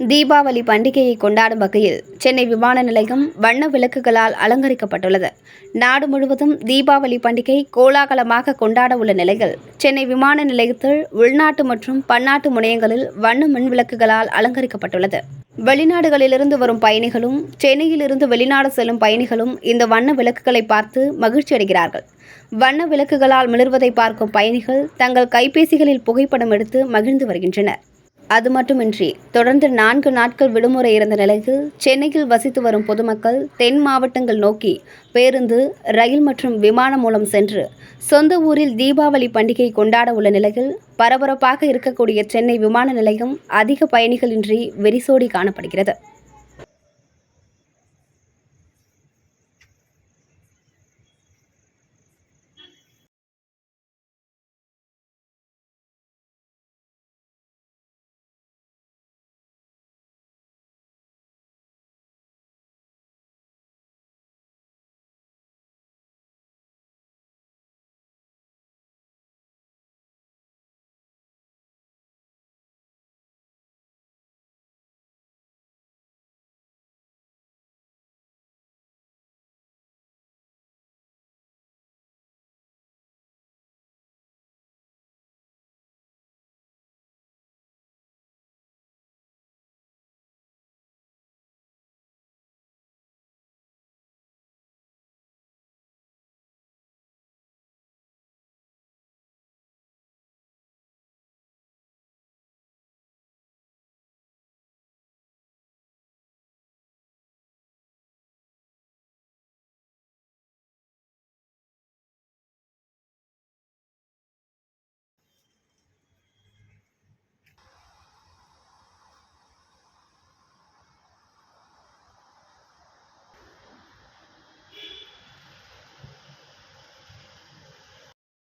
தீபாவளி பண்டிகையை கொண்டாடும் வகையில் சென்னை விமான நிலையம் வண்ண விளக்குகளால் அலங்கரிக்கப்பட்டுள்ளது. நாடு முழுவதும் தீபாவளி பண்டிகை கோலாகலமாக கொண்டாட உள்ள நிலையில் சென்னை விமான நிலையத்தில் உள்நாட்டு மற்றும் பன்னாட்டு முனையங்களில் வண்ண மின் விளக்குகளால் அலங்கரிக்கப்பட்டுள்ளது. வெளிநாடுகளிலிருந்து வரும் பயணிகளும் சென்னையிலிருந்து வெளிநாடு செல்லும் பயணிகளும் இந்த வண்ண விளக்குகளை பார்த்து மகிழ்ச்சி அடைகிறார்கள். வண்ண விளக்குகளால் மிளர்வதை பார்க்கும் பயணிகள் தங்கள் கைபேசிகளில் புகைப்படம் எடுத்து மகிழ்ந்து வருகின்றனர். அது மட்டுமின்றி தொடர்ந்து நான்கு நாட்கள் விடுமுறை இருந்த நிலையில் சென்னையில் வசித்து வரும் பொதுமக்கள் தென் மாவட்டங்கள் நோக்கி பேருந்து ரயில் மற்றும் விமானம் மூலம் சென்று சொந்த ஊரில் தீபாவளி பண்டிகை கொண்டாட உள்ள நிலையில் பரபரப்பாக இருக்கக்கூடிய சென்னை விமான நிலையம் அதிக பயணிகளின்றி வெறிசோடி காணப்படுகிறது.